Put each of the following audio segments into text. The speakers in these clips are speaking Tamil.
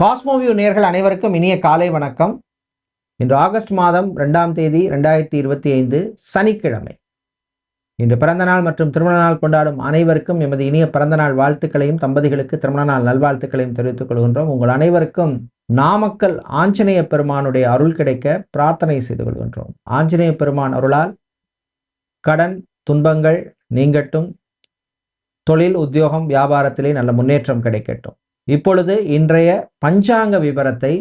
காஸ்மோவியூ நேர்கள் அனைவருக்கும் இனிய காலை வணக்கம். இன்று ஆகஸ்ட் மாதம் ரெண்டாம் தேதி ரெண்டாயிரத்தி இருபத்தி ஐந்து சனிக்கிழமை. இன்று பிறந்தநாள் மற்றும் திருமண நாள் கொண்டாடும் அனைவருக்கும் எமது இனிய பிறந்த நாள் வாழ்த்துக்களையும் தம்பதிகளுக்கு திருமண நாள் நல்வாழ்த்துக்களையும் தெரிவித்துக் கொள்கின்றோம். உங்கள் அனைவருக்கும் நாமக்கல் ஆஞ்சநேய பெருமானுடைய அருள் கிடைக்க பிரார்த்தனை செய்து கொள்கின்றோம். ஆஞ்சநேய பெருமான் அருளால் கடன் துன்பங்கள் நீங்கட்டும். தொழில் உத்தியோகம் வியாபாரத்திலே நல்ல முன்னேற்றம் கிடைக்கட்டும். இப்பொழுது இன்றைய பஞ்சாங்க விவரத்தை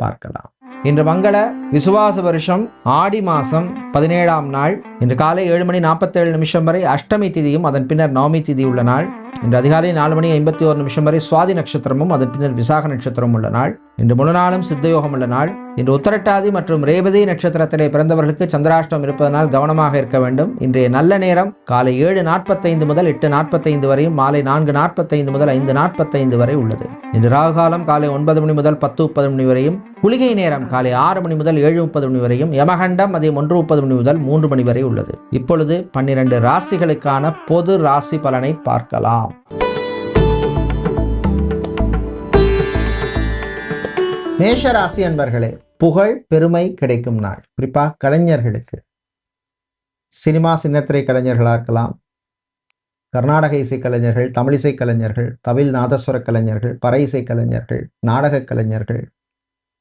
பார்க்கலாம். இன்று மங்கள விசுவாச வருஷம் ஆடி மாதம் பதினேழாம் நாள். இன்று காலை ஏழு மணி நாற்பத்தேழு நிமிஷம் வரை அஷ்டமி திதியும் அதன் பின்னர் நவமி திதி உள்ள நாள். இன்று அதிகாலை நாலு மணி ஐம்பத்தி ஒரு நிமிஷம் வரை சுவாதி நட்சத்திரமும் அதன் பின்னர் விசாக நட்சத்திரமும் உள்ள நாள். இன்று முழு நாளும் சித்தயோகம் உள்ள நாள். இன்று உத்தரட்டாதி மற்றும் ரேவதி நட்சத்திரத்திலே பிறந்தவர்களுக்கு சந்திராஷ்டம் இருப்பதனால் கவனமாக இருக்க வேண்டும். இன்றைய நல்ல நேரம் காலை ஏழு நாற்பத்தைந்து முதல் எட்டு நாற்பத்தைந்து வரையும் மாலை நான்கு நாற்பத்தைந்து முதல் ஐந்து நாற்பத்தைந்து வரை உள்ளது. இன்று ராகு காலம் காலை ஒன்பது மணி முதல் பத்து முப்பது மணி வரையும் குளிகை நேரம் காலை ஆறு மணி முதல் ஏழு முப்பது மணி வரையும் யமகண்டம் மதியம் ஒன்று முப்பது மணி முதல் மூன்று மணி வரை உள்ளது. இப்பொழுது பன்னிரண்டு ராசிகளுக்கான பொது ராசி பலனை பார்க்கலாம். மேஷராசி அன்பர்களே புகழ் பெருமை கிடைக்கும் நாள். குறிப்பா கலைஞர்களுக்கு. சினிமா சின்னத்திரை கலைஞர்களாக இருக்கலாம். கர்நாடக இசை கலைஞர்கள் தமிழிசை கலைஞர்கள் தவில் நாதஸ்வர கலைஞர்கள் பறை இசை கலைஞர்கள் நாடக கலைஞர்கள்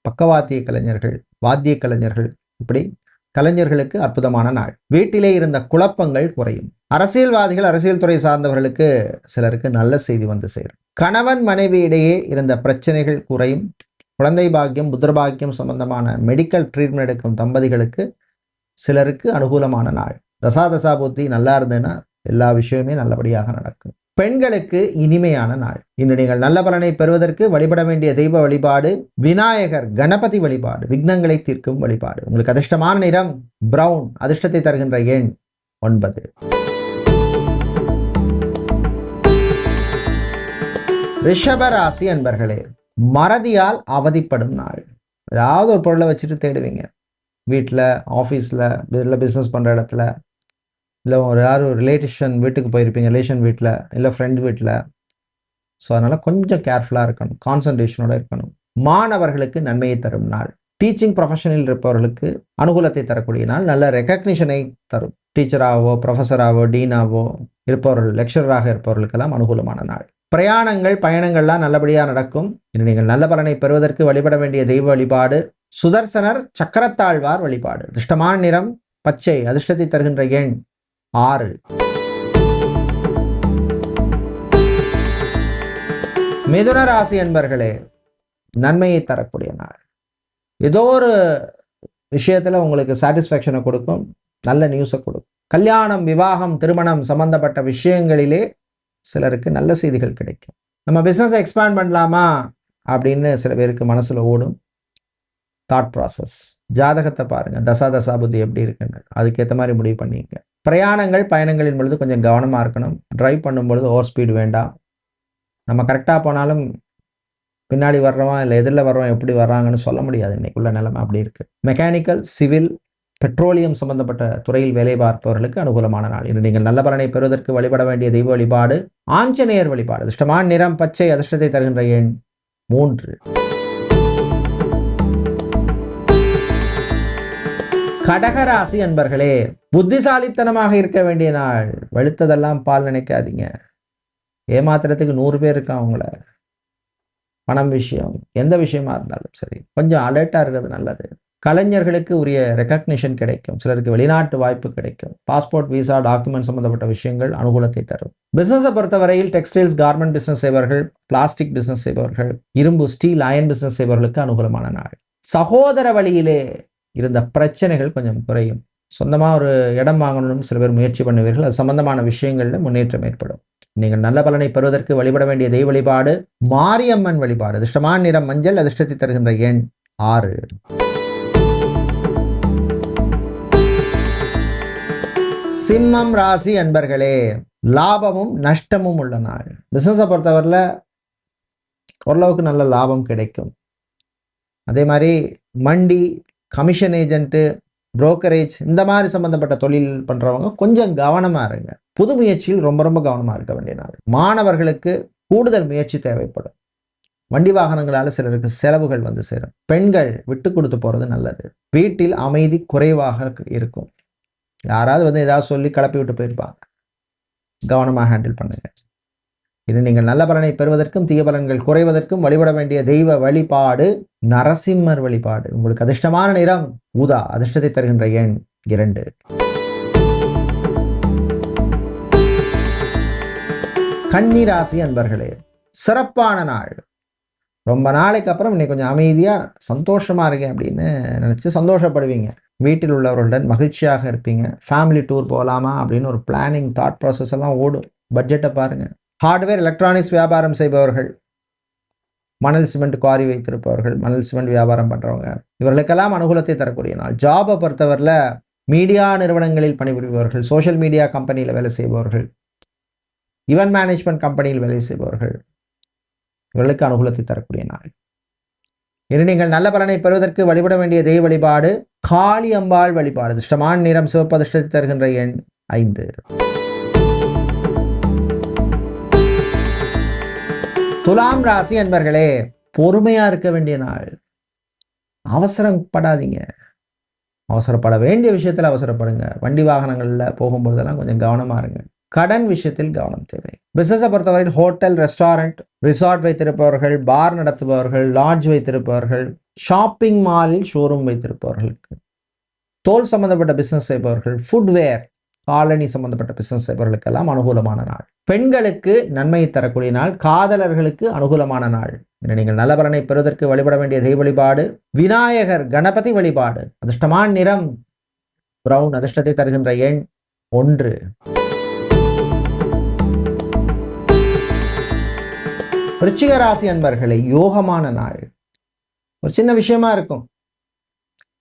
பக்கவாத்திய கலைஞர்கள் வாத்திய கலைஞர்கள். இப்படி கலைஞர்களுக்கு அற்புதமான நாள். வீட்டிலே இருந்த குழப்பங்கள் குறையும். அரசியல்வாதிகள் அரசியல் துறை சார்ந்தவர்களுக்கு சிலருக்கு நல்ல செய்தி வந்து சேரும். கணவன் மனைவி இடையே இருந்த பிரச்சனைகள் குறையும். குழந்தை பாக்கியம் புத்திர பாக்கியம் சம்பந்தமான மெடிக்கல் ட்ரீட்மெண்ட் எடுக்கும் தம்பதிகளுக்கு சிலருக்கு அனுகூலமான நாள். தசா தசா புத்தி நல்லா இருந்ததுன்னா எல்லா விஷயமே நல்லபடியாக நடக்கும். பெண்களுக்கு இனிமையான நாள். இன்று நீங்கள் நல்ல பலனை பெறுவதற்கு வழிபட வேண்டிய தெய்வ வழிபாடு விநாயகர் கணபதி வழிபாடு விக்னங்களை தீர்க்கும் வழிபாடு. உங்களுக்கு அதிர்ஷ்டமான நிறம் பிரவுன் அதிர்ஷ்டத்தை தருகின்ற எண் ஒன்பது. ரிஷபராசி அன்பர்களே மறதியால் அவதிப்படும் நாள். ஏதாவது ஒரு பொருளை வச்சுட்டு தேடுவீங்க. வீட்டில் ஆஃபீஸில் இல்லை பிஸ்னஸ் பண்ணுற இடத்துல இல்லை ஒரு யார் ஒரு ரிலேட்டிஷன் வீட்டுக்கு போயிருப்பீங்க ரிலேஷன் வீட்டில் இல்லை ஃப்ரெண்ட் வீட்டில் ஸோ அதனால் கொஞ்சம் கேர்ஃபுல்லாக இருக்கணும். கான்சன்ட்ரேஷனோடு இருக்கணும். மாணவர்களுக்கு நன்மையை தரும் நாள். டீச்சிங் ப்ரொஃபஷனில் இருப்பவர்களுக்கு அனுகூலத்தை தரக்கூடிய நாள். நல்ல ரெக்கக்னிஷனை தரும். டீச்சராகவோ ப்ரொஃபஸராகவோ டீனாவோ இருப்பவர்கள் லெக்சரராக இருப்பவர்களுக்கெல்லாம் அனுகூலமான நாள். பிரயாணங்கள் பயணங்கள்லாம் நல்லபடியாக நடக்கும். இன்று நீங்கள் நல்ல பலனை பெறுவதற்கு வழிபட வேண்டிய தெய்வ வழிபாடு சுதர்சனர் சக்கரத்தாழ்வார் வழிபாடு. அதிர்ஷ்டமான நிறம் பச்சை அதிர்ஷ்டத்தை தருகின்ற எண் ஆறு. மிதுன ராசி என்பர்களே நன்மையை தரக்கூடிய நாள். ஏதோ ஒரு விஷயத்தில் உங்களுக்கு சாட்டிஸ்ஃபேக்ஷனை கொடுக்கும் நல்ல நியூஸை கொடுக்கும். கல்யாணம் விவாகம் திருமணம் சம்பந்தப்பட்ட விஷயங்களிலே சிலருக்கு நல்ல செய்திகள் கிடைக்கும். நம்ம பிஸ்னஸை எக்ஸ்பேண்ட் பண்ணலாமா? அப்படின்னு சில பேருக்கு மனசில் ஓடும். தாட் ப்ராசஸ் ஜாதகத்தை பாருங்கள் தசா தசா புத்தி எப்படி இருக்குன்னு. அதுக்கேற்ற மாதிரி முடிவு பண்ணிங்க. பிரயாணங்கள் பயணங்களின் பொழுது கொஞ்சம் கவனமாக இருக்கணும். ட்ரைவ் பண்ணும் பொழுது ஓவர் ஸ்பீடு வேண்டாம். நம்ம கரெக்டாக போனாலும் பின்னாடி வர்றவன் இல்லை எதிரில் வர்றவன் எப்படி வர்றாங்கன்னு சொல்ல முடியாது. இன்றைக்குள்ள நிலைமை அப்படி இருக்குது மெக்கானிக்கல் சிவில் பெட்ரோலியம் சம்பந்தப்பட்ட துறையில் வேலை பார்ப்பவர்களுக்கு அனுகூலமான நாள். இன்று நீங்கள் நல்ல பலனை பெறுவதற்கு வழிபட வேண்டிய தெய்வ வழிபாடு ஆஞ்சநேயர் வழிபாடு. அதிர்ஷ்டமான நிறம் பச்சை அதிர்ஷ்டத்தை தருகின்ற எண் மூன்று. கடகராசி அன்பர்களே புத்திசாலித்தனமாக இருக்க வேண்டிய நாள். வெளுத்ததெல்லாம் பால் நினைக்காதீங்க. ஏமாத்துறதுக்கு நூறு பேர் இருக்கான் அவங்கள பணம் விஷயம் எந்த விஷயமா இருந்தாலும் சரி. கொஞ்சம் அலர்ட்டாக இருக்கிறது நல்லது. கலைஞர்களுக்கு உரிய ரெக்கக்னிஷன் கிடைக்கும். சிலருக்கு வெளிநாட்டு வாய்ப்பு கிடைக்கும். பாஸ்போர்ட் விசா டாக்குமெண்ட் சம்பந்தப்பட்ட விஷயங்கள் அனுகூலத்தை தரும். பிசினஸை பொறுத்தவரையில் டெக்ஸ்டைல்ஸ் கார்மெண்ட் பிசினஸ் செய்பவர்கள் பிளாஸ்டிக் பிசினஸ் செய்பவர்கள் இரும்பு ஸ்டீல் அயன் பிசினஸ் செய்பவர்களுக்கு அனுகூலமான நாள். சகோதர வழியிலே இருந்த பிரச்சனைகள் கொஞ்சம் குறையும். சொந்தமாக ஒரு இடம் வாங்கணும்னு சில பேர் முயற்சி பண்ணுவீர்கள். அது சம்பந்தமான விஷயங்களில் முன்னேற்றம் ஏற்படும். நீங்கள் நல்ல பலனை பெறுவதற்கு வழிபட வேண்டிய தெய்வ வழிபாடு மாரியம்மன் வழிபாடு அதிர்ஷ்டமான நிறம் மஞ்சள் அதிர்ஷ்டத்தை தருகின்ற எண் ஆறு. சிம்மம் ராசி அன்பர்களே லாபமும் நஷ்டமும் உள்ள நாள். பிஸ்னஸை பொறுத்தவரையில் ஓரளவுக்கு நல்ல லாபம் கிடைக்கும். அதே மாதிரி மண்டி கமிஷன் ஏஜென்ட்டு புரோக்கரேஜ் இந்த மாதிரி சம்மந்தப்பட்ட தொழில் பண்ணுறவங்க கொஞ்சம் கவனமாக இருங்க. புது முயற்சியில் ரொம்ப ரொம்ப கவனமாக இருக்க வேண்டிய நாள். மாணவர்களுக்கு கூடுதல் முயற்சி தேவைப்படும். வண்டி வாகனங்களால் சிலருக்கு செலவுகள் வந்து சேரும். பெண்கள் விட்டு கொடுத்து போகிறது நல்லது. வீட்டில் அமைதி குறைவாக இருக்கும். யாராவது வந்து ஏதாவது சொல்லி கிளப்பி விட்டு போயிருப்பாங்க. கவனமாக ஹேண்டில் பண்ணுங்க. இது நீங்கள் நல்ல பலனை பெறுவதற்கும் தீய பலன்கள் குறைவதற்கும் வழிபட வேண்டிய தெய்வ வழிபாடு நரசிம்மர் வழிபாடு. உங்களுக்கு அதிர்ஷ்டமான நிறம் ஊதா அதிர்ஷ்டத்தை தருகின்ற எண் இரண்டு. கன்னி ராசி அன்பர்களே சிறப்பான நாள். ரொம்ப நாளைக்கு அப்புறம் இன்னைக்கு கொஞ்சம் அமைதியாக சந்தோஷமாக இருக்கேன் அப்படின்னு நினச்சி சந்தோஷப்படுவீங்க. வீட்டில் உள்ளவர்களுடன் மகிழ்ச்சியாக இருப்பீங்க. ஃபேமிலி டூர் போகலாமா அப்படின்னு ஒரு பிளானிங் தாட் ப்ராசஸ் எல்லாம் ஓடும். பட்ஜெட்டை பாருங்கள் ஹார்ட்வேர் எலக்ட்ரானிக்ஸ் வியாபாரம் செய்பவர்கள் மணல் சிமெண்ட் குவாரி வைத்திருப்பவர்கள் மணல் சிமெண்ட் வியாபாரம் பண்ணுறவங்க இவர்களுக்கெல்லாம் அனுகூலத்தை தரக்கூடிய நாள். ஜாபை பொறுத்தவரையில் மீடியா நிறுவனங்களில் பணிபுரிபவர்கள் சோஷியல் மீடியா கம்பெனியில் வேலை செய்பவர்கள் ஈவென்ட் மேனேஜ்மெண்ட் கம்பெனியில் வேலை செய்பவர்கள் இவர்களுக்கு அனுகூலத்தை தரக்கூடிய நாள். இனி நீங்கள் நல்ல பலனை பெறுவதற்கு வழிபட வேண்டிய தெய்வ வழிபாடு காளி அம்பாள் வழிபாடு. அதிர்ஷ்டமான நிறம் சிவப்பு அதிர்ஷ்டத்தை தருகின்ற எண் ஐந்து. துலாம் ராசி அன்பர்களே பொறுமையா இருக்க வேண்டிய நாள். அவசரப்படாதீங்க. அவசரப்பட வேண்டிய விஷயத்துல அவசரப்படுங்க. வண்டி வாகனங்கள்ல போகும்போதெல்லாம் கொஞ்சம் கவனமா இருங்க. கடன் விஷயத்தில் கவனம் தேவை. பிசினஸை பொறுத்தவரையில் ஹோட்டல் ரெஸ்டாரண்ட் ரிசார்ட் வைத்திருப்பவர்கள் பார் நடத்துபவர்கள் லாட்ஜ் வைத்திருப்பவர்கள் ஷாப்பிங் மாலில் ஷோரூம் வைத்திருப்பவர்களுக்கு. தோல் சம்பந்தப்பட்ட பிசினஸ் செய்பவர்கள் ஃபுட்வேர் காலனி சம்பந்தப்பட்ட பிசினஸ் செய்பவர்களுக்கெல்லாம் அனுகூலமான நாள். பெண்களுக்கு நன்மையை தரக்கூடிய நாள் காதலர்களுக்கு அனுகூலமான நாள். என நீங்கள் நலபலனை பெறுவதற்கு வழிபட வேண்டிய தெய்வ வழிபாடு விநாயகர் கணபதி வழிபாடு அதிர்ஷ்டமான நிறம் பிரவுன் அதிர்ஷ்டத்தை தருகின்ற எண் ஒன்று. விருச்சிக ராசி அன்பர்களை யோகமான நாள். ஒரு சின்ன விஷயமா இருக்கும்.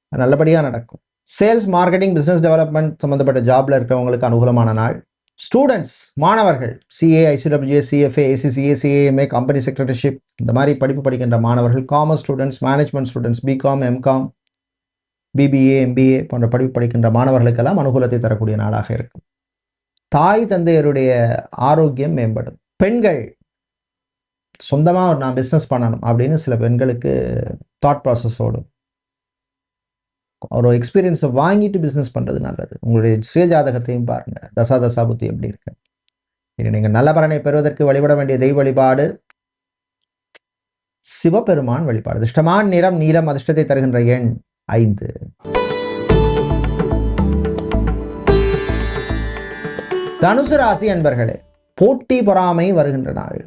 நல்லபடியாக நடக்கும். சேல்ஸ் மார்க்கெட்டிங் பிஸ்னஸ் டெவலப்மெண்ட் சம்மந்தப்பட்ட ஜாப்ல இருக்கிறவங்களுக்கு அனுகூலமான நாள். ஸ்டூடெண்ட்ஸ் மாணவர்கள் CA ICWA CFA ACCA CAMA company secretaryship இந்த மாதிரி படிப்பு படிக்கின்ற மாணவர்கள் commerce students management students BCom MCom BBA MBA போன்ற படிப்பு படிக்கின்ற மாணவர்களுக்கெல்லாம் அனுகூலத்தை தரக்கூடிய நாளாக இருக்கும். தாய் தந்தையருடைய ஆரோக்கியம் மேம்படும். பெண்கள் சொந்தமாக நான் பிஸ்னஸ் பண்ணணும் அப்படின்னு சில பெண்களுக்கு தாட் ப்ராசஸ் ஓடும். ஒரு எக்ஸ்பீரியன்ஸை வாங்கிட்டு பிஸ்னஸ் பண்ணுறது நல்லது. உங்களுடைய சுயஜாதகத்தையும் பாருங்கள் தசா தசா புத்தி எப்படி இருக்கு? இது நீங்கள் நல்ல பலனை பெறுவதற்கு வழிபட வேண்டிய தெய்வ வழிபாடு. சிவபெருமான் வழிபாடு. அதிர்ஷ்டமான நிறம் நீலம் அதிர்ஷ்டத்தை தருகின்ற எண் ஐந்து. தனுசு ராசி என்பர்களே போட்டி பொறாமை வருகின்ற நாள்.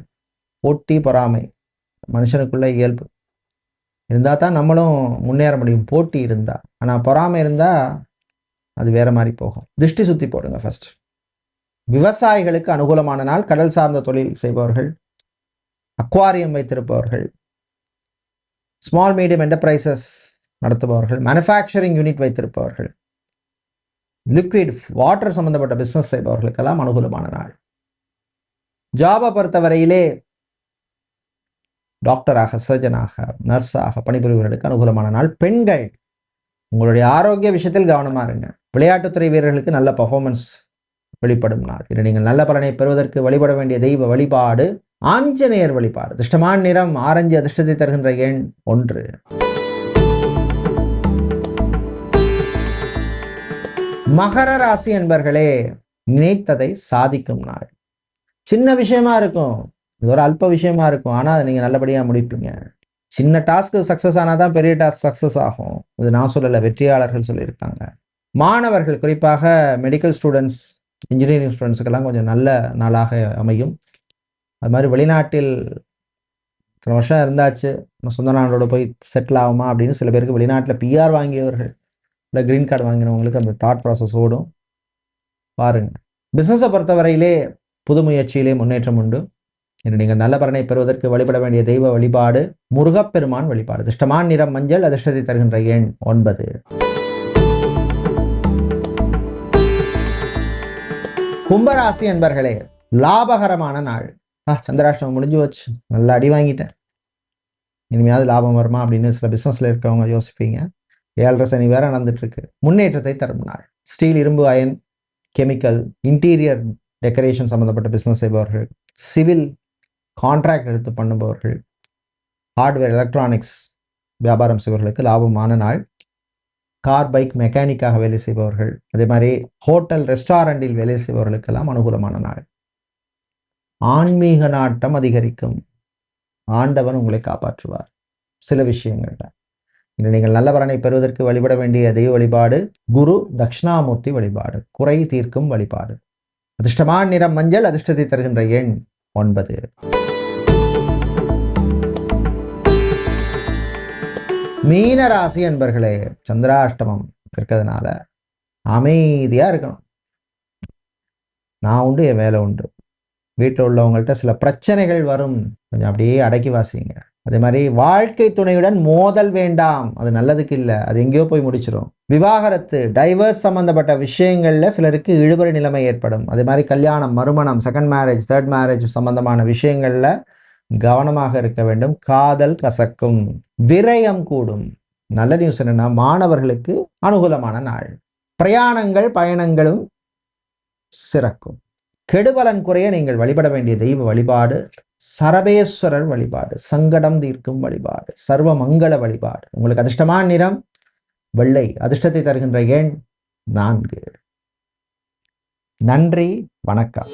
போட்டி பொறாமை. மனுஷனுக்குள்ள இயல்பு. இருந்தால் தான் நம்மளும் முன்னேற முடியும். போட்டி இருந்தால் ஆனால் பொறாமை இருந்தால் அது வேற மாதிரி போகும். திருஷ்டி சுற்றி போடுங்க ஃபர்ஸ்ட் விவசாயிகளுக்கு அனுகூலமான நாள். கடல் சார்ந்த தொழில் செய்பவர்கள். அக்வாரியம் வைத்திருப்பவர்கள். ஸ்மால் மீடியம் என்டர்பிரைசஸ் நடத்துபவர்கள். மேனுஃபேக்சரிங் யூனிட் வைத்திருப்பவர்கள். லிக்விட் வாட்டர் சம்மந்தப்பட்ட பிஸ்னஸ் செய்பவர்களுக்கெல்லாம் அனுகூலமான நாள். ஜாபை பொறுத்தவரையிலே டாக்டராக சர்ஜனாக நர்ஸாக பணிபுரிவர்களுக்கு அனுகூலமான நாள். பெண்கள் உங்களுடைய ஆரோக்கிய விஷயத்தில் கவனமாக இருங்க. விளையாட்டுத்துறை வீரர்களுக்கு நல்ல பர்ஃபார்மன்ஸ் வெளிப்படும் நாள். இதை நீங்கள் நல்ல பலனை பெறுவதற்கு வழிபட வேண்டிய தெய்வ வழிபாடு ஆஞ்சநேயர் வழிபாடு. அதிர்ஷ்டமான நிறம் ஆரஞ்சு அதிர்ஷ்டத்தை தருகின்ற எண் ஒன்று. மகர ராசி என்பர்களே நினைத்ததை சாதிக்கும் நாள். சின்ன விஷயமா இருக்கும். இது ஒரு அல்ப விஷயமா இருக்கும். ஆனால் அதை நீங்கள் நல்லபடியாக முடிப்பீங்க. சின்ன டாஸ்க்கு சக்ஸஸ் ஆனால் தான் பெரிய டாஸ்க் சக்ஸஸ் ஆகும். இது நான் சொல்லலை வெற்றியாளர்கள் சொல்லியிருக்காங்க. மாணவர்கள் குறிப்பாக மெடிக்கல் ஸ்டூடெண்ட்ஸ் இன்ஜினியரிங் ஸ்டூடெண்ட்ஸுக்கெல்லாம் கொஞ்சம் நல்ல நாளாக அமையும். அது மாதிரி வெளிநாட்டில் இத்தனை வருஷம் இருந்தாச்சு. நம்ம சொந்த நாடோட போய் செட்டில் ஆகுமா அப்படின்னு சில பேருக்கு வெளிநாட்டில் பிஆர் வாங்கியவர்கள் இல்லை க்ரீன் கார்டு வாங்கினவங்களுக்கு அந்த தாட் ப்ராசஸ் ஓடும். பாருங்கள் பிஸ்னஸை பொறுத்தவரையிலே புது முயற்சியிலே முன்னேற்றம் உண்டு. இன்று நீங்கள் நல்ல பலனை பெறுவதற்கு வழிபட வேண்டிய தெய்வ வழிபாடு முருகப்பெருமான் வழிபாடு. அதிர்ஷ்டமான நிறம் மஞ்சள் அதிர்ஷ்டத்தை தருகின்ற எண் ஒன்பது. கும்பராசி என்பர்களே லாபகரமான நாள். ஆ சந்திராஷ்டமம் முடிஞ்சு வச்சு நல்லா அடி வாங்கிட்டேன். இனிமையாவது லாபம் வருமா அப்படின்னு சில பிஸ்னஸில் இருக்கிறவங்க யோசிப்பீங்க. ஏழரை சனி வேற நடந்துட்டுருக்கு. முன்னேற்றத்தை தரும் நாள். ஸ்டீல் இரும்பு அயன் கெமிக்கல் இன்டீரியர் டெக்கரேஷன் சம்மந்தப்பட்ட பிஸ்னஸ் செய்பவர்கள். சிவில் கான்ட்ராக்ட் எடுத்து பண்ணுபவர்கள் ஹார்ட்வேர் எலக்ட்ரானிக்ஸ் வியாபாரம் செய்பவர்களுக்கு லாபமான நாள். கார் பைக் மெக்கானிக்காக வேலை செய்பவர்கள் அதே மாதிரி ஹோட்டல் ரெஸ்டாரண்டில் வேலை செய்பவர்களுக்கெல்லாம் அனுகூலமான நாள். ஆன்மீக நாட்டம் அதிகரிக்கும். ஆண்டவன் உங்களை காப்பாற்றுவார். சில விஷயங்கள்ல. இன்று நீங்கள் நல்ல பலனை பெறுவதற்கு வழிபட வேண்டிய தெய்வ வழிபாடு குரு தட்சிணாமூர்த்தி வழிபாடு. குறை தீர்க்கும் வழிபாடு. அதிர்ஷ்டமான நிறம் மஞ்சள் அதிர்ஷ்டத்தை தருகின்ற எண். ஒன்பது. மீன ராசி என்பர்களே சந்திராஷ்டமம் இருக்கிறதுனால அமைதியா இருக்கணும். நான் உண்டு என் வேலை உண்டு. வீட்டில் உள்ளவங்கள்ட்ட சில பிரச்சனைகள் வரும். கொஞ்சம் அப்படியே அடக்கி வாசிங்க. அதே மாதிரி வாழ்க்கை துணையுடன் மோதல் வேண்டாம். அது நல்லதுக்கு இல்லை. அது எங்கேயோ போய் முடிச்சிடும் விவாகரத்து டைவர்ஸ் சம்மந்தப்பட்ட விஷயங்களில் சிலருக்கு இழுபறி நிலைமை ஏற்படும். அதே மாதிரி கல்யாணம் மறுமணம் செகண்ட் மேரேஜ் தேர்ட் மேரேஜ் சம்பந்தமான விஷயங்களில் கவனமாக இருக்க வேண்டும். காதல் கசக்கும். விரயம் கூடும். நல்ல நியூஸ் என்னென்னா மாணவர்களுக்கு அனுகூலமான நாள். பிரயாணங்கள் பயணங்களும் சிறக்கும். கெடுபலன் குறைய நீங்கள் வழிபட வேண்டிய தெய்வ வழிபாடு சரபேஸ்வரர் வழிபாடு சங்கடம் தீர்க்கும் வழிபாடு சர்வ மங்கள வழிபாடு. உங்களுக்கு அதிர்ஷ்டமான நிறம் வெள்ளை. அதிர்ஷ்டத்தை தருகின்ற எண் நான்கு. நன்றி வணக்கம்.